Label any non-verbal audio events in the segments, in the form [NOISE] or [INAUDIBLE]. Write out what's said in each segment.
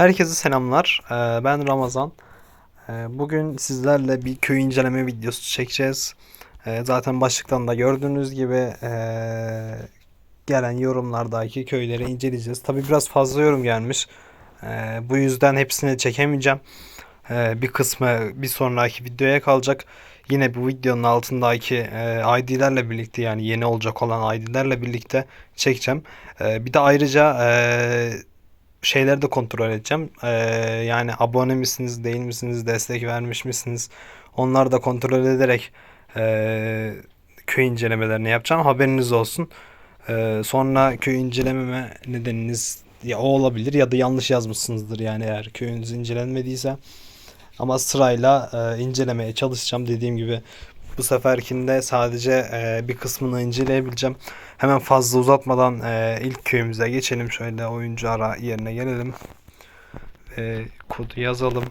Herkese selamlar. Ee, Ben Ramazan. Ee, Bugün sizlerle bir köy inceleme videosu çekeceğiz. Ee, Zaten başlıktan da gördüğünüz gibi gelen yorumlardaki köyleri inceleyeceğiz. Tabii biraz fazla yorum gelmiş. Bu yüzden hepsini çekemeyeceğim. Bir kısmı bir sonraki videoya kalacak. Yine bu videonun altındaki ID'lerle birlikte yani yeni olacak olan ID'lerle birlikte çekeceğim. Bir de ayrıca şeyleri de kontrol edeceğim. Ee, yani abone misiniz, değil misiniz, destek vermiş misiniz? Onları da kontrol ederek ee, köy incelemelerini yapacağım. Haberiniz olsun. Ee, sonra köy incelememe nedeniniz ya o olabilir ya da yanlış yazmışsınızdır yani eğer köyünüz incelenmediyse. Ama sırayla ee, incelemeye çalışacağım. Dediğim gibi bu seferkinde sadece ee, bir kısmını inceleyebileceğim. Hemen fazla uzatmadan ee, ilk köyümüze geçelim. Şöyle oyuncu ara yerine gelelim. Ee, kodu yazalım.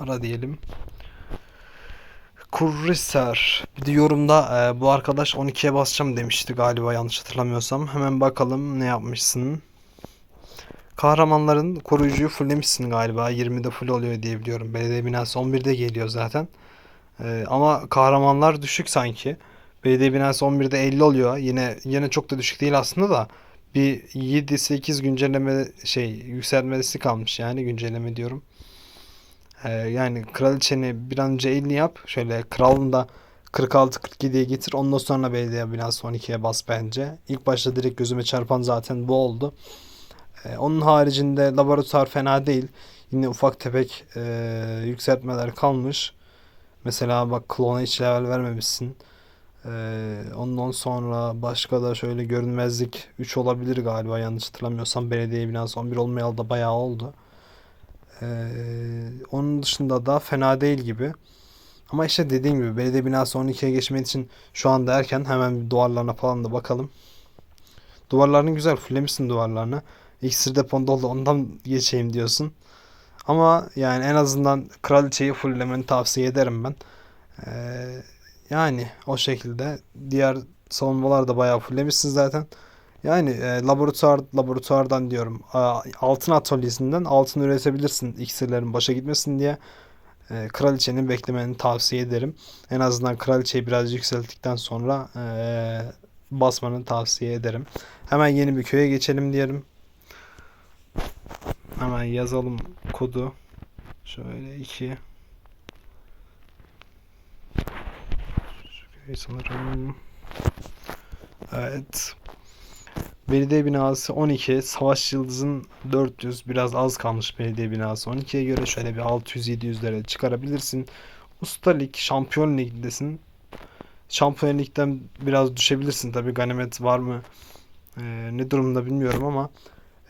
Ara diyelim. Kurriser. Bir de yorumda ee, bu arkadaş 12'ye basacağım demişti galiba yanlış hatırlamıyorsam. Hemen bakalım ne yapmışsın. Kahramanların koruyucuyu fulllemişsin galiba. 20'de full oluyor diye biliyorum. Belediye binası 11'de geliyor zaten. Ee, ama kahramanlar düşük sanki. Belediye binası 11'de 50 oluyor. Yine yine çok da düşük değil aslında da. Bir 7-8 güncelleme şey yükselmesi kalmış yani güncelleme diyorum. Ee, yani kraliçeni bir an önce 50 yap. Şöyle kralını da 46-47'ye getir. Ondan sonra belediye binası 12'ye bas bence. İlk başta direkt gözüme çarpan zaten bu oldu. Ee, onun haricinde laboratuvar fena değil. Yine ufak tefek e, yükseltmeler kalmış. Mesela bak klona hiç level vermemişsin. Ee, ondan sonra başka da şöyle görünmezlik 3 olabilir galiba yanlış hatırlamıyorsam. Belediye binası 11 olmayalı da bayağı oldu. Ee, onun dışında da fena değil gibi. Ama işte dediğim gibi belediye binası 12'ye geçmek için şu anda erken hemen duvarlarına falan da bakalım. Duvarlarını güzel fullemişsin duvarlarını. İksir depon dolu ondan geçeyim diyorsun. Ama yani en azından kraliçeyi fulllemeni tavsiye ederim ben. Ee, yani o şekilde. Diğer savunmalar da bayağı fulllemişsin zaten. Yani e, laboratuvar laboratuvardan diyorum. a- Altın atölyesinden altın üretebilirsin iksirlerin başa gitmesin diye. E, kraliçenin beklemeni tavsiye ederim. En azından kraliçeyi biraz yükselttikten sonra e, basmanı tavsiye ederim. Hemen yeni bir köye geçelim diyelim. Hemen yazalım kodu. Şöyle 2. Şöyle sanırım. Evet. Belediye binası 12. Savaş Yıldız'ın 400. Biraz az kalmış belediye binası 12'ye göre. Şöyle bir 600-700'lere çıkarabilirsin. Usta Lig, Şampiyon Lig'desin. Şampiyon Lig'den biraz düşebilirsin. Tabii ganimet var mı? Ee, ne durumda bilmiyorum ama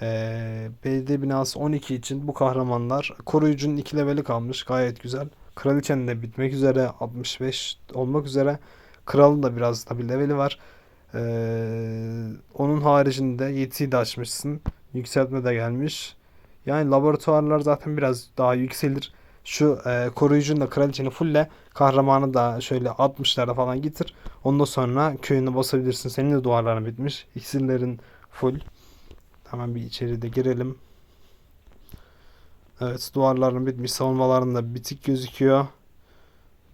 ee, belediye binası 12 için bu kahramanlar koruyucunun 2 leveli kalmış. Gayet güzel. Kraliçenin de bitmek üzere 65 olmak üzere. Kralın da biraz tabii leveli var. Ee, onun haricinde yetiyi de açmışsın. Yükseltme de gelmiş. Yani laboratuvarlar zaten biraz daha yükselir. Şu e, koruyucunun da kraliçeni fulle kahramanı da şöyle 60'lara falan getir. Ondan sonra köyüne basabilirsin. Senin de duvarların bitmiş. İksirlerin full. Hemen bir içeride girelim. Evet duvarların bitmiş. Savunmaların da bitik gözüküyor.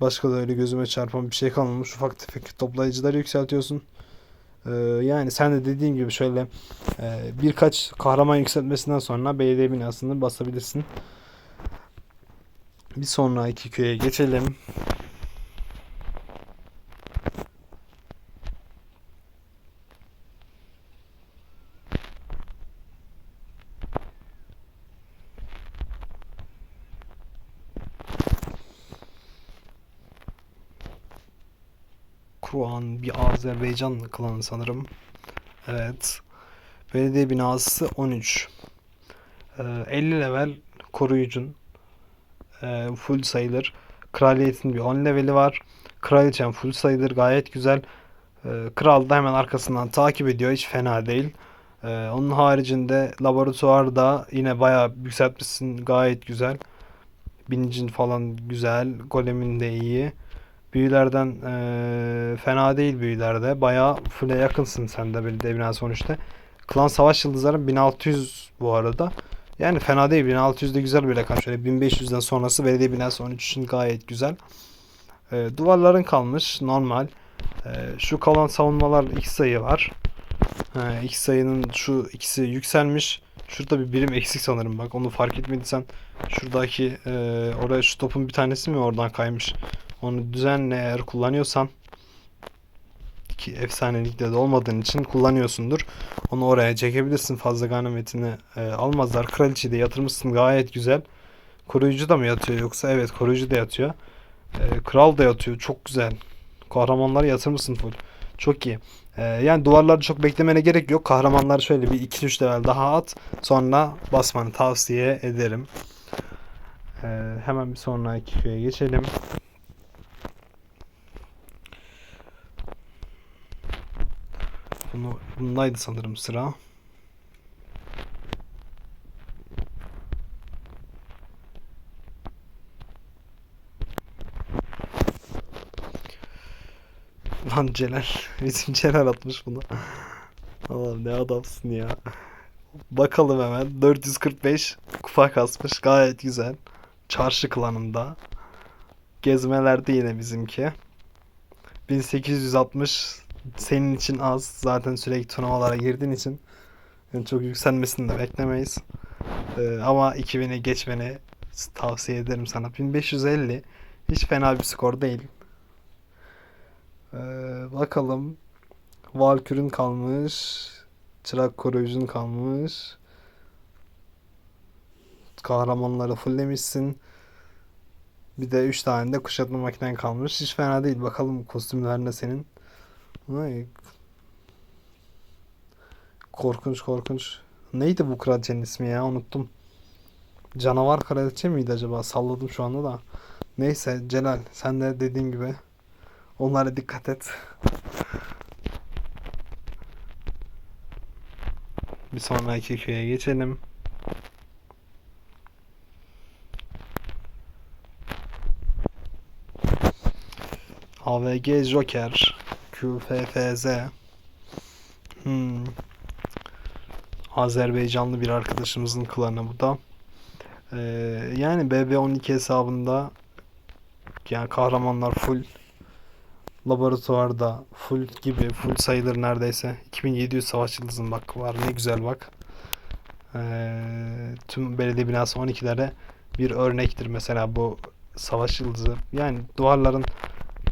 Başka da öyle gözüme çarpan bir şey kalmamış. Ufak tefek toplayıcıları yükseltiyorsun. Ee, yani sen de dediğin gibi şöyle e, birkaç kahraman yükseltmesinden sonra belediye binasını basabilirsin. Bir sonraki köye geçelim. Kruan bir Azerbaycan klanı sanırım. Evet. Belediye binası 13. Ee, 50 level koruyucun. Ee, full sayılır. Kraliyetin bir 10 leveli var. Kraliçem full sayılır. Gayet güzel. Ee, kral da hemen arkasından takip ediyor. Hiç fena değil. Ee, onun haricinde laboratuvarda yine bayağı yükseltmişsin. Gayet güzel. Binicin falan güzel. Golemin de iyi. Büyülerden eee, fena değil büyülerde. Bayağı full'e yakınsın sen de belediye binası 13'te. Klan Savaş Yıldızları 1600 bu arada. Yani fena değil. 1600 de güzel bir rakam. Şöyle 1500'den sonrası belediye binası 13 için gayet güzel. Eee, duvarların kalmış. Normal. Eee, şu kalan savunmalar iki sayı var. He, iki sayının şu ikisi yükselmiş. Şurada bir birim eksik sanırım bak. Onu fark etmediysen şuradaki eee, oraya şu topun bir tanesi mi oradan kaymış? Onu düzenle eğer kullanıyorsan ki efsanelikte de olmadığın için kullanıyorsundur. Onu oraya çekebilirsin. Fazla ganimetini e, almazlar. Kraliçeyi de yatırmışsın gayet güzel. Koruyucu da mı yatıyor yoksa? Evet koruyucu da yatıyor. E, kral da yatıyor. Çok güzel. Kahramanları yatırmışsın full. Çok iyi. E, yani duvarları çok beklemene gerek yok. Kahramanları şöyle bir 2-3 level daha at. Sonra basmanı tavsiye ederim. E, hemen bir sonraki köye geçelim. Bunu, bundaydı sanırım sıra. Lan Celal. [LAUGHS] Bizim Celal atmış bunu. Allah'ım ne adamsın ya. Bakalım hemen. 445 kupa kasmış. Gayet güzel. Çarşı klanında. Gezmelerde yine bizimki. 1860 senin için az. Zaten sürekli turnuvalara girdiğin için yani çok yükselmesini de beklemeyiz. Ee, ama 2000'i geçmeni tavsiye ederim sana. 1550 hiç fena bir skor değil. Ee, bakalım. Valkür'ün kalmış. Çırak koruyucun kalmış. Kahramanları fulllemişsin. Bir de 3 tane de kuşatma makinen kalmış. Hiç fena değil. Bakalım kostümlerinde senin. Korkunç korkunç. Neydi bu kraliçenin ismi ya? Unuttum. Canavar kraliçe miydi acaba? Salladım şu anda da. Neyse Celal sen de dediğin gibi onlara dikkat et. Bir sonraki köye geçelim. AVG Joker QFFZ hmm. Azerbaycanlı bir arkadaşımızın klanı bu da. Ee, yani BB12 hesabında yani kahramanlar full laboratuvarda full gibi full sayılır neredeyse. 2700 savaş yıldızın bak var. Ne güzel bak. Ee, tüm belediye binası 12'lere bir örnektir mesela bu savaş yıldızı. Yani duvarların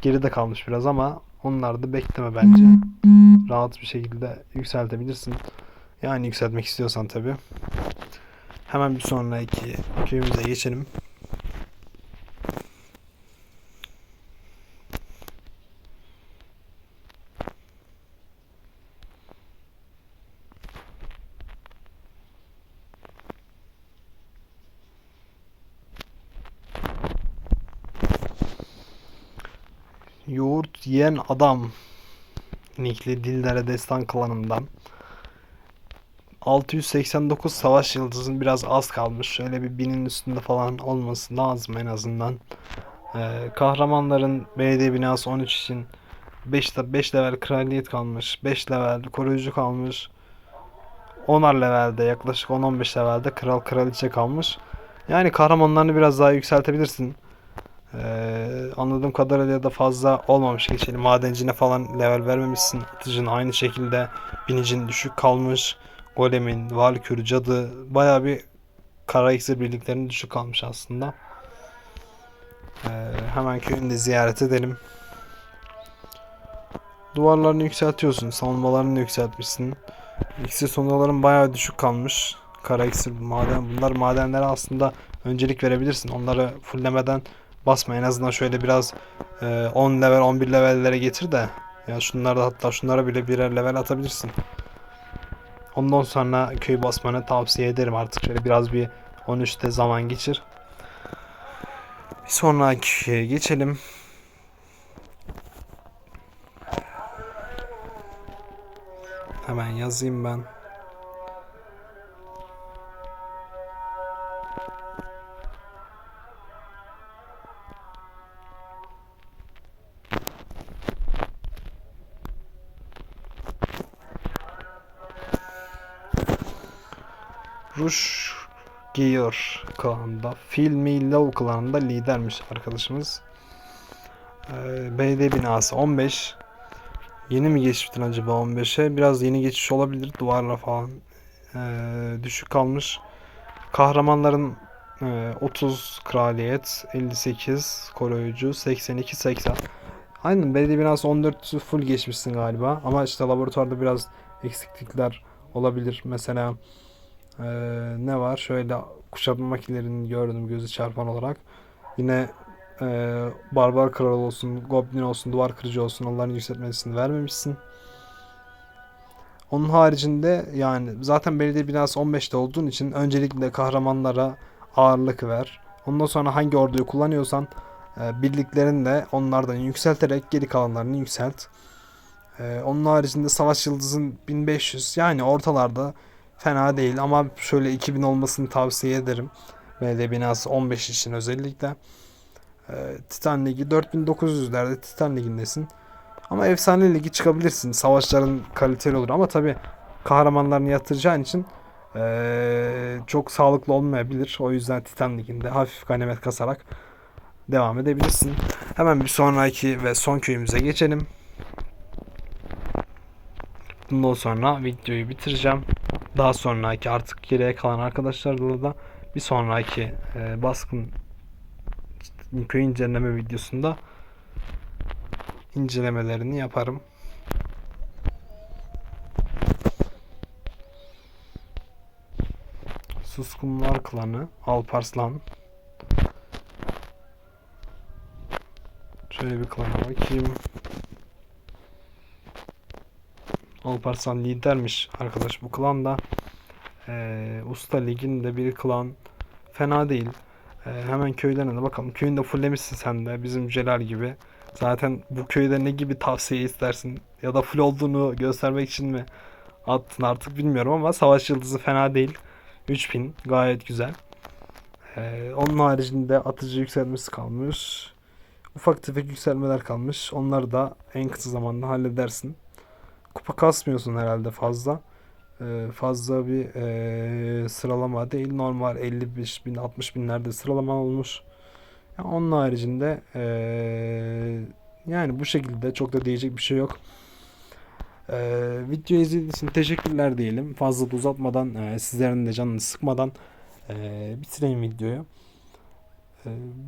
geride kalmış biraz ama onlar da bekleme bence. Rahat bir şekilde yükseltebilirsin. Yani yükseltmek istiyorsan tabi hemen bir sonraki köyümüze geçelim Yoğurt yiyen adam Nickli Dillere Destan klanından 689 savaş yıldızın biraz az kalmış. Şöyle bir binin üstünde falan olması lazım en azından. Ee, kahramanların belediye binası 13 için 5, 5 level kraliyet kalmış. 5 level koruyucu kalmış. 10'ar levelde yaklaşık 10-15 levelde kral kraliçe kalmış. Yani kahramanlarını biraz daha yükseltebilirsin. Ee, anladığım kadarıyla da fazla olmamış geçelim. Madencine falan level vermemişsin. Atıcın aynı şekilde binicin düşük kalmış. Golemin, Valkür, Cadı baya bir kara iksir birliklerinin düşük kalmış aslında. Ee, hemen köyünü de ziyaret edelim. Duvarlarını yükseltiyorsun. Savunmalarını yükseltmişsin. İksir sonraların bayağı düşük kalmış. Kara iksir, maden. Bunlar madenlere aslında öncelik verebilirsin. Onları fulllemeden basma. En azından şöyle biraz e, 10 level 11 levellere getir de ya şunlarda hatta şunlara bile birer level atabilirsin. Ondan sonra köy basmanı tavsiye ederim artık şöyle biraz bir 13'te zaman geçir. Bir sonraki geçelim. Hemen yazayım ben. Rush Gear klanında. Me Love klanında lidermiş arkadaşımız. Ee, belediye binası 15. Yeni mi geçmiştin acaba 15'e? Biraz yeni geçiş olabilir duvarla falan. Ee, düşük kalmış. Kahramanların e, 30 kraliyet, 58 koruyucu, 82 80. Aynen belediye binası 14 full geçmişsin galiba. Ama işte laboratuvarda biraz eksiklikler olabilir. Mesela e, ne var? Şöyle kuşatma makinelerini gördüm gözü çarpan olarak. Yine e, barbar kral olsun, goblin olsun, duvar kırıcı olsun onların yükseltmesini vermemişsin. Onun haricinde yani zaten belediye binası 15'te olduğun için öncelikle kahramanlara ağırlık ver. Ondan sonra hangi orduyu kullanıyorsan e, birliklerini de onlardan yükselterek geri kalanlarını yükselt. E, onun haricinde savaş yıldızın 1500 yani ortalarda fena değil ama şöyle 2000 olmasını tavsiye ederim. Belediye binası 15 için özellikle. E, Titan Ligi 4900'lerde Titan Ligi'ndesin. Ama efsane ligi çıkabilirsin. Savaşların kaliteli olur ama tabi kahramanlarını yatıracağın için eee, çok sağlıklı olmayabilir. O yüzden Titan Ligi'nde hafif ganimet kasarak devam edebilirsin. Hemen bir sonraki ve son köyümüze geçelim. Bundan sonra videoyu bitireceğim. Daha sonraki artık geriye kalan arkadaşlarla da bir sonraki eee, baskın köy inceleme videosunda incelemelerini yaparım. Suskunlar klanı, Alparslan. Şöyle bir klana bakayım. Alparslan lidermiş arkadaş bu klanda. Ee, Usta Ligi'nde bir klan fena değil. Ee, hemen köylerine de bakalım. Köyünü de fulllemişsin sen de bizim Celal gibi. Zaten bu köyde ne gibi tavsiye istersin? Ya da full olduğunu göstermek için mi attın artık bilmiyorum ama savaş yıldızı fena değil. 3000 gayet güzel. Ee, onun haricinde atıcı yükselmesi kalmış. Ufak tefek yükselmeler kalmış. Onları da en kısa zamanda halledersin. Kupa kasmıyorsun herhalde fazla. Ee, fazla bir ee, sıralama değil. Normal 55 bin 60 binlerde sıralama olmuş. Ya onun haricinde eee, yani bu şekilde çok da diyecek bir şey yok. Eee video izlediğiniz için teşekkürler diyelim. Fazla da uzatmadan eee, sizlerin de canını sıkmadan eee, bitireyim videoyu.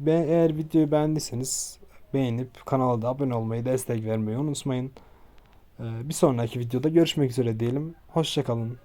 Be- eğer videoyu beğendiyseniz beğenip kanala da abone olmayı, destek vermeyi unutmayın. Eee, bir sonraki videoda görüşmek üzere diyelim. Hoşçakalın.